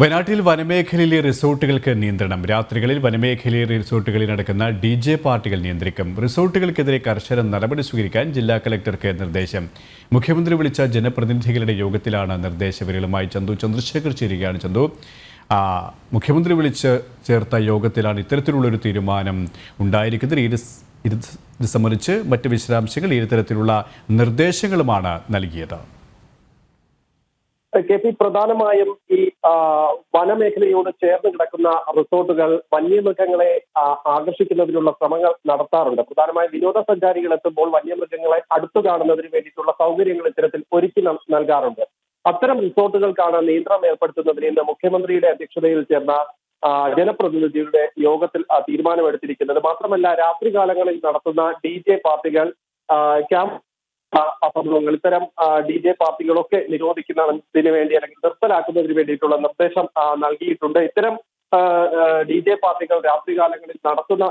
വയനാട്ടിൽ വനമേഖലയിലെ റിസോർട്ടുകൾക്ക് നിയന്ത്രണം. രാത്രികളിൽ വനമേഖലയിലെ റിസോർട്ടുകളിൽ നടക്കുന്ന ഡി ജെ പാർട്ടികൾ നിയന്ത്രിക്കും. റിസോർട്ടുകൾക്കെതിരെ കർശന നടപടി സ്വീകരിക്കാൻ ജില്ലാ കലക്ടർക്ക് നിർദ്ദേശം. മുഖ്യമന്ത്രി വിളിച്ച ജനപ്രതിനിധികളുടെ യോഗത്തിലാണ് നിർദ്ദേശവരികളുമായി ചന്തു ചന്ദ്രശേഖർ ചേരുകയാണ്. ചന്തു മുഖ്യമന്ത്രി വിളിച്ച് ചേർത്ത യോഗത്തിലാണ് ഇത്തരത്തിലുള്ളൊരു തീരുമാനം ഉണ്ടായിരിക്കുന്നത്. ഇത് സംബന്ധിച്ച് മറ്റ് വിശദാംശങ്ങൾ ഈ തരത്തിലുള്ള നിർദ്ദേശങ്ങളുമാണ് നൽകിയത്. കെ പി പ്രധാനമായും ഈ വനമേഖലയോട് ചേർന്ന് കിടക്കുന്ന റിസോർട്ടുകൾ വന്യമൃഗങ്ങളെ ആകർഷിക്കുന്നതിനുള്ള ശ്രമങ്ങൾ നടത്താറുണ്ട്. പ്രധാനമായും വിനോദസഞ്ചാരികൾ എത്തുമ്പോൾ വന്യമൃഗങ്ങളെ അടുത്തു കാണുന്നതിന് വേണ്ടിയിട്ടുള്ള സൗകര്യങ്ങൾ ഇത്തരത്തിൽ ഒരുക്കി നൽ- നൽകാറുണ്ട്. അത്തരം റിസോർട്ടുകൾക്കാണ് നിയന്ത്രണം ഏർപ്പെടുത്തുന്നതിന് ഇന്ന് മുഖ്യമന്ത്രിയുടെ അധ്യക്ഷതയിൽ ചേർന്ന ജനപ്രതിനിധികളുടെ യോഗത്തിൽ തീരുമാനമെടുത്തിരിക്കുന്നത്. മാത്രമല്ല രാത്രികാലങ്ങളിൽ നടത്തുന്ന ഡി ജെ പാർട്ടികൾ ക്യാമ്പ് സംഭവങ്ങൾ ഇത്തരം ഡി ജെ പാർട്ടികളൊക്കെ നിരോധിക്കുന്നതിന് വേണ്ടി അല്ലെങ്കിൽ നിർത്തലാക്കുന്നതിന് വേണ്ടിയിട്ടുള്ള നിർദ്ദേശം നൽകിയിട്ടുണ്ട്. ഇത്തരം ഡി ജെ പാർട്ടികൾ രാത്രികാലങ്ങളിൽ നടത്തുന്ന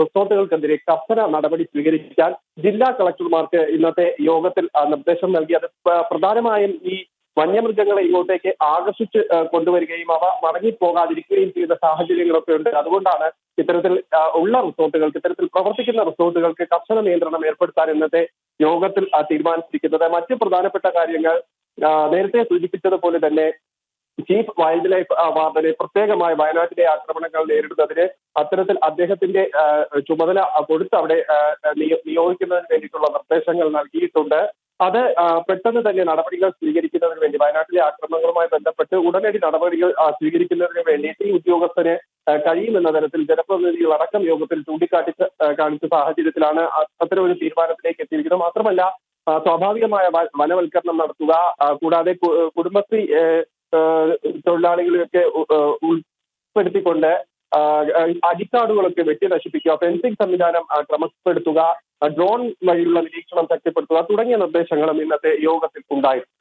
റിസോർട്ടുകൾക്കെതിരെ കർശന നടപടി സ്വീകരിക്കാൻ ജില്ലാ കളക്ടർമാർക്ക് ഇന്നത്തെ യോഗത്തിൽ നിർദ്ദേശം നൽകി. അത് പ്രധാനമായും ഈ വന്യമൃഗങ്ങളെ ഇങ്ങോട്ടേക്ക് ആകർഷിച്ച് കൊണ്ടുവരികയും അവ മടങ്ങിപ്പോകാതിരിക്കുകയും ചെയ്യുന്ന സാഹചര്യങ്ങളൊക്കെ ഉണ്ട്. അതുകൊണ്ടാണ് ഇത്തരത്തിൽ ഉള്ള റിസോർട്ടുകൾക്ക് ഇത്തരത്തിൽ പ്രവർത്തിക്കുന്ന റിസോർട്ടുകൾക്ക് കർശന നിയന്ത്രണം ഏർപ്പെടുത്താൻ ഇന്നത്തെ യോഗത്തിൽ തീരുമാനിച്ചിരിക്കുന്നത്. മറ്റ് പ്രധാനപ്പെട്ട കാര്യങ്ങൾ നേരത്തെ സൂചിപ്പിച്ചതുപോലെ തന്നെ ചീഫ് വൈൽഡ് ലൈഫ് വാർഡനെ പ്രത്യേകമായി വയനാട്ടിലെ ആക്രമണങ്ങൾ നേരിടുന്നതിന് അത്തരത്തിൽ അദ്ദേഹത്തിന്റെ ചുമതല കൊടുത്ത് അവിടെ നിയോഗിക്കുന്നതിന് വേണ്ടിയിട്ടുള്ള നിർദ്ദേശങ്ങൾ നൽകിയിട്ടുണ്ട്. അത് പെട്ടെന്ന് തന്നെ നടപടികൾ സ്വീകരിക്കുന്നതിന് വേണ്ടി വയനാട്ടിലെ ആക്രമണങ്ങളുമായി ബന്ധപ്പെട്ട് ഉടനടി നടപടികൾ സ്വീകരിക്കുന്നതിന് വേണ്ടിയിട്ട് ഈ ഉദ്യോഗസ്ഥന് ആ, കഴിയുമെന്ന തരത്തിൽ ജനപ്രതിനിധികൾ അടക്കം യോഗത്തിൽ ചൂണ്ടിക്കാട്ടിച്ച കാണിച്ച സാഹചര്യത്തിലാണ് അത്തരം ഒരു തീരുമാനത്തിലേക്ക് എത്തിയിരിക്കുന്നത്. മാത്രമല്ല സ്വാഭാവികമായ വനവൽക്കരണം നടത്തുക കൂടാതെ കുടുംബശ്രീ തൊഴിലാളികളെയൊക്കെ ഉൾപ്പെടുത്തിക്കൊണ്ട് അടിക്കാടുകളൊക്കെ വെട്ടി നശിപ്പിക്കുക ഫെൻസിംഗ് സംവിധാനം ക്രമപ്പെടുത്തുക ഡ്രോൺ വഴിയുള്ള നിരീക്ഷണം ശക്തിപ്പെടുത്തുക തുടങ്ങിയ നിർദ്ദേശങ്ങളും ഇന്നത്തെ യോഗത്തിൽ ഉണ്ടായിരുന്നു